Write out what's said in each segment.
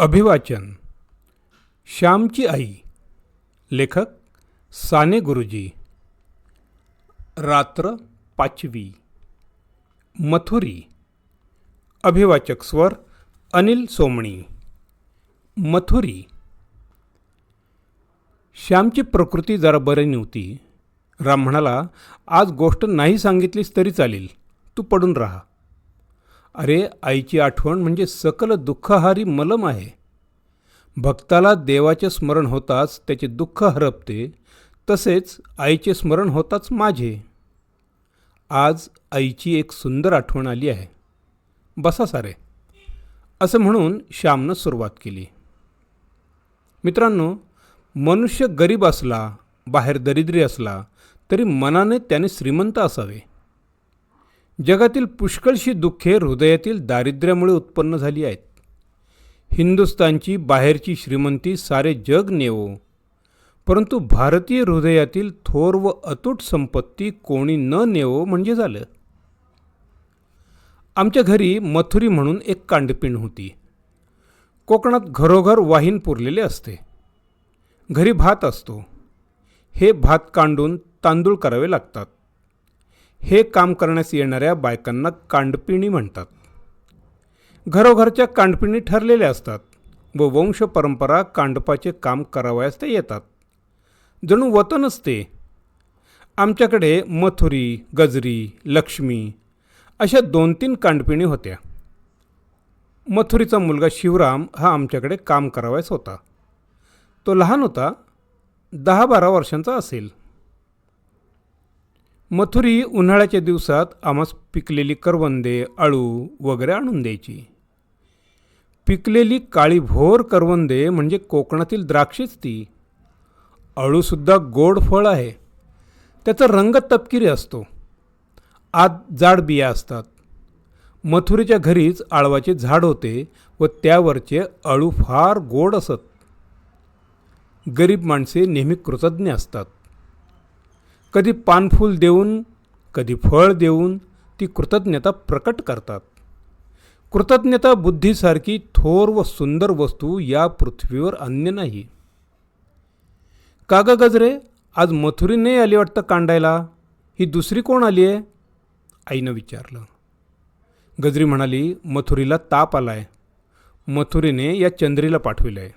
अभिवाचन. श्यामची आई. लेखक साने गुरुजी. रात्र पाचवी. मथुरी. अभिवाचक स्वर अनिल सोमणी. मथुरी. श्यामची प्रकृती जरा बरी नव्हती. राम म्हणाला आज गोष्ट नाही सांगितलीस तरी चालेल. तू पडून राहा. अरे आईची आठवण म्हणजे सकल दुःखहारी मलम आहे. भक्ताला देवाचे स्मरण होताच त्याचे दुःख हरपते तसेच आईचे स्मरण होताच माझे. आज आईची एक सुंदर आठवण आली आहे. बसा सारे. असं म्हणून श्यामनं सुरुवात केली. मित्रांनो मनुष्य गरीब असला बाहेर दरिद्री असला तरी मनाने त्याने श्रीमंत असावे. जगातील पुष्कळशी दुःखे हृदयातील दारिद्र्यामुळे उत्पन्न झाली आहेत. हिंदुस्तानची बाहेरची श्रीमंती सारे जग नेवो. परंतु भारतीय हृदयातील थोर व अतूट संपत्ती कोणी न नेवो म्हणजे झालं. आमच्या घरी मथुरी म्हणून एक कांडपिंड होती. कोकणात घरोघर वाहीन पुरलेले असते. घरी भात असतो. हे भात कांडून तांदूळ करावे लागतात. हे काम करण्यास येणाऱ्या बायकांना कांडपिणी म्हणतात. घरोघरच्या कांडपिणी ठरलेल्या असतात व वंश परंपरा कांडपाचे काम करावयास ते येतात. जणू वतन असते. आमच्याकडे मथुरी गजरी लक्ष्मी अशा दोन तीन कांडपिणी होत्या. मथुरीचा मुलगा शिवराम हा आमच्याकडे काम करावयास होता. तो लहान होता. दहा बारा वर्षांचा असेल. मथुरी उन्हाळ्याच्या दिवसात आम्हास पिकलेली करवंदे अळू वगैरे आणून द्यायची. पिकलेली काळी भोर करवंदे म्हणजे कोकणातील द्राक्षेच ती. अळूसुद्धा गोड फळ आहे. त्याचा रंग तपकिरी असतो. आत जाड बिया असतात. मथुरीच्या घरीच आळवाचे झाड होते व त्यावरचे अळू फार गोड असत. गरीब माणसे नेहमी कृतज्ञ असतात. कधी पानफूल देऊन कधी फळ देऊन ती कृतज्ञता प्रकट करतात. कृतज्ञता बुद्धीसारखी थोर व सुंदर वस्तू या पृथ्वीवर अन्य नाही. काग गजरे आज मथुरी नाही आली वाटतं कांडायला? ही दुसरी कोण आली आहे? आईनं विचारलं. गजरी म्हणाली मथुरीला ताप आलाय. मथुरीने या चंद्रीला पाठविलं आहे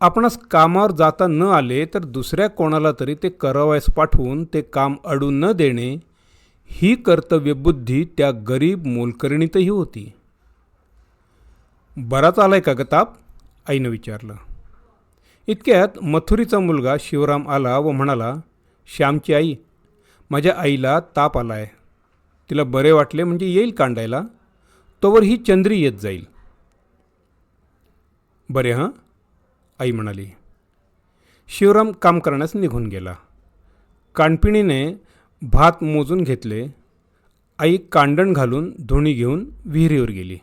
आपणास कामावर जाता न आले तर दुसऱ्या कोणाला तरी ते करावयास पाठवून ते काम अडू न देणे ही कर्तव्यबुद्धी त्या गरीब मोलकरणीतही होती. बराच आलाय का गताप ताप? आईनं विचारलं. इतक्यात मथुरीचा मुलगा शिवराम आला व म्हणाला श्यामची आई माझ्या आईला ताप आलाय. तिला बरे वाटले म्हणजे येईल कांडायला. तोवर ही चंद्री येत जाईल. बरे हां? आई म्हणाली शिवराम काम करण्यास निघून गेला. कानपिणीने भात मोजून घेतले. आई कांडण घालून धुणी घेऊन विहिरीवर गेली.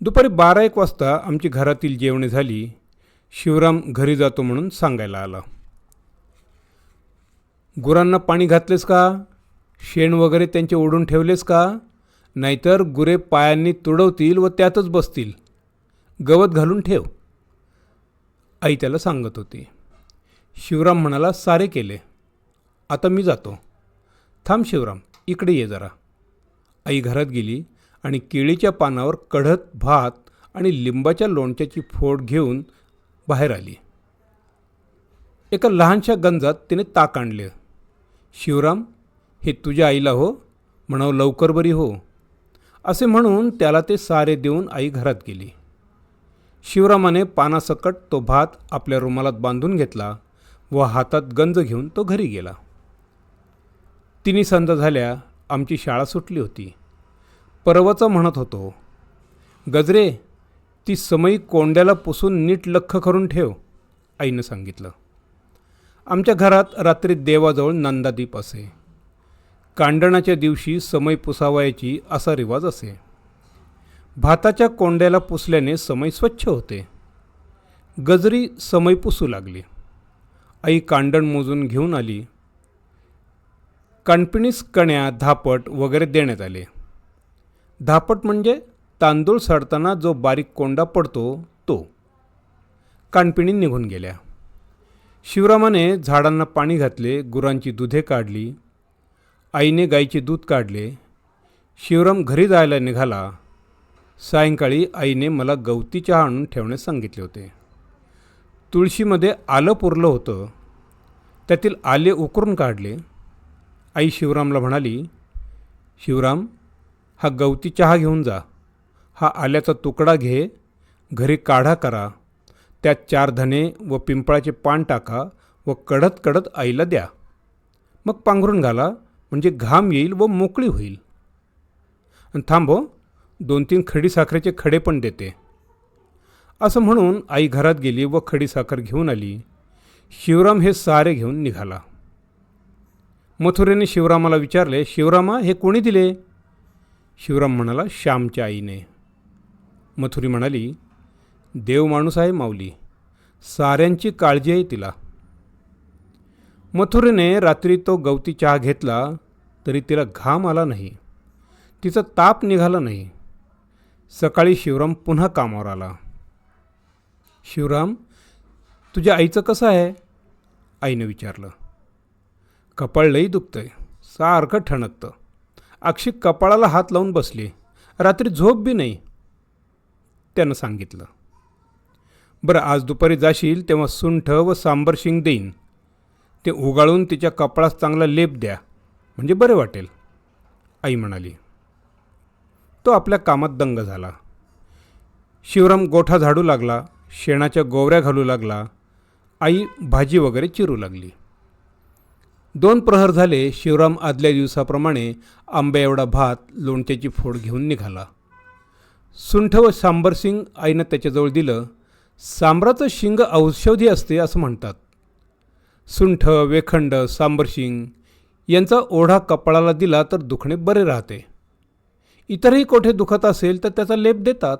दुपारी बारा एक वाजता आमची घरातील जेवणे झाली. शिवराम घरी जातो म्हणून सांगायला आला. गुरांना पाणी घातलेस का? शेण वगैरे त्यांचे ओढून ठेवलेस का? नाहीतर गुरे पायांनी तुडवतील व त्यातच बसतील. गवत घालून ठेव. आई त्याला सांगत होती शिवराम म्हणाला सारे केले. आता मी जातो. थांब शिवराम इकडे ये जरा. आई घरात गेली आणि केळीच्या पानावर कढत भात आणि लिंबाच्या लोणच्याची फोड घेऊन बाहेर आली. एका लहानशा गंजात तिने ताक आणले. शिवराम हे तुझ्या आईला हो म्हणावं लवकर बरी हो. असे म्हणून त्याला ते सारे देऊन आई घरात गेली. शिवरामाने पानासकट तो भात आपल्या रुमालात बांधून घेतला व हातात गंज घेऊन तो घरी गेला. तिन्ही संध्या झाल्या आमची शाळा सुटली होती. परवाचा म्हणत होतो गजरे ती समयी कोंड्याला पुसून नीट लख करून ठेव आईनं सांगितलं. आमच्या घरात रात्री देवाजवळ नंदादीप असे. कांडणाच्या दिवशी समय पुसावायची असा रिवाज असे. भाताच्या कोंड्याला पुसल्याने समय स्वच्छ होते. गजरी समय पुसू लागली. आई कांडण मोजून घेऊन आली. कानपिणीस कण्या धापट वगैरे देण्यात आले. धापट म्हणजे तांदूळ सडताना जो बारीक कोंडा पडतो तो. कानपिणी निघून गेल्या. शिवरामाने झाडांना पाणी घातले गुरांची दुधे काढली. आईने गाईचे दूध काढले. शिवराम घरी जायला निघाला. सायंकाळी आईने मला गवती चहा आणून ठेवण्यास सांगितले होते. तुळशीमध्ये आलं पुरलं होतं. त्यातील आले उकरून काढले. आई शिवरामला म्हणाली शिवराम हा गवती चहा घेऊन जा. हा आल्याचा तुकडा घे. घरी काढा करा. त्यात चार धने व पिंपळाचे पान टाका व कडत कडत आईला द्या. मग पांघरून घाला म्हणजे घाम येईल व मोकळी होईल. आणि थांबो हो, दोन तीन खडी साखरेचे खडे पण देते. असं म्हणून आई घरात गेली व खडी साखर घेऊन आली. शिवराम हे सारे घेऊन निघाला. मथुरेने शिवरामाला विचारले शिवरामा हे कोणी दिले? शिवराम म्हणाला श्यामच्या आईने. मथुरी म्हणाली देव माणूस आहे माऊली साऱ्यांची काळजी आहे तिला. मथुरेने रात्री तो गवती चहा घेतला तरी तिला घाम आला नाही. तिचा ताप निघाला नाही. सकाळी शिवराम पुन्हा कामावर आला. शिवराम तुझ्या आईचं कसं आहे? आईनं विचारलं. कपाळ लई दुखतंय सारखं ठणकतं. अक्षी कपाळाला हात लावून बसली रात्री झोप बी नाही. त्यानं सांगितलं. बरं आज दुपारी जाशील तेव्हा सुंठ व सांबर शिंग देईन. ते उगाळून तिच्या कपाळास चांगला लेप द्या म्हणजे बरे वाटेल. आई म्हणाली. तो आपल्या कामात दंग झाला. शिवराम गोठा झाडू लागला शेणाच्या गोवऱ्या घालू लागला आई भाजी वगैरे चिरू लागली. दोन प्रहर झाले शिवराम आदल्या दिवसाप्रमाणे आंबे एवढा भात लोणच्याची फोड घेऊन निघाला. सुंठ व सांबरसिंग आईनं त्याच्याजवळ दिलं सांबराचं शिंग औषधी असते असं म्हणतात. सुंठ वेखंड सांबरशिंग यांचा ओढा कपाळाला दिला तर दुखणे बरे राहते. इतरही कोठे दुखत असेल तर त्याचा लेप देतात.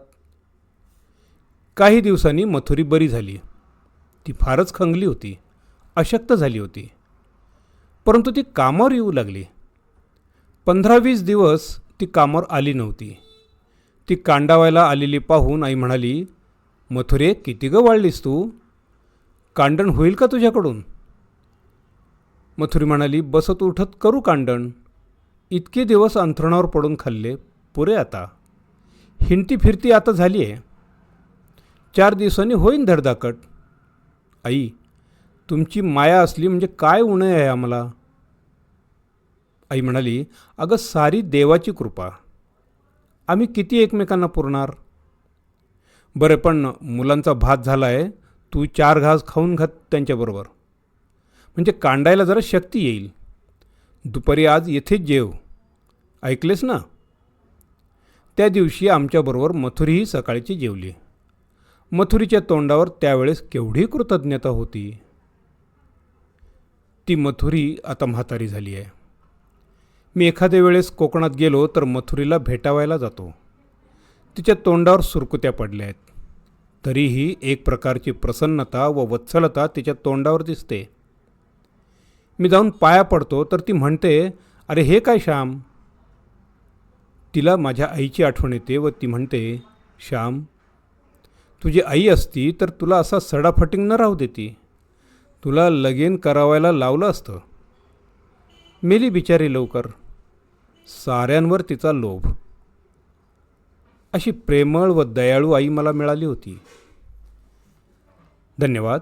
काही दिवसांनी मथुरी बरी झाली. ती फारच खंगली होती. अशक्त झाली होती. परंतु ती कामावर येऊ लागली. पंधरा वीस दिवस ती कामावर आली नव्हती. ती कांडावायला आलेली पाहून आई म्हणाली मथुरे किती ग वाढलीस तू? कांडण होईल का तुझ्याकडून? मथुरी म्हणाली बसत उठत करू कांडण. इतके दिवस अंथरुणावर पडून खाल्ले. पुरे आता. हिंडती फिरती आता झाली आहे. चार दिवसांनी होईन धडधाकट. आई तुमची माया असली म्हणजे काय उणे आहे आम्हाला? आई म्हणाली अगं सारी देवाची कृपा. आम्ही किती एकमेकांना पुरणार? बरं पण मुलांचा भात झाला आहे तू चार घास खाऊन घात त्यांच्याबरोबर. म्हणजे कांडायला जरा शक्ती येईल. दुपारी आज येथेच जेव. ऐकलेस ना? त्या दिवशी आमच्याबरोबर मथुरीही सकाळची जेवली. मथुरीच्या तोंडावर त्यावेळेस केवढी कृतज्ञता होती. ती मथुरी आता म्हातारी झाली आहे. मी एखाद्या वेळेस कोकणात गेलो तर मथुरीला भेटावायला जातो. तिच्या तोंडावर सुरकुत्या पडल्या आहेत. तरीही एक प्रकारची प्रसन्नता व वत्सलता तिच्या तोंडावर दिसते. मी जाऊन पाया पडतो तर ती म्हणते अरे हे काय श्याम? तिला माझ्या आईची आठवण येते व ती म्हणते श्याम तुझी आई असती तर तुला असा सडाफटिंग न राहू देती. तुला लगीन करावायला लावलं असतं. मेली बिचारी लवकर. साऱ्यांवर तिचा लोभ. अशी प्रेमळ व दयाळू आई मला मिळाली होती. धन्यवाद.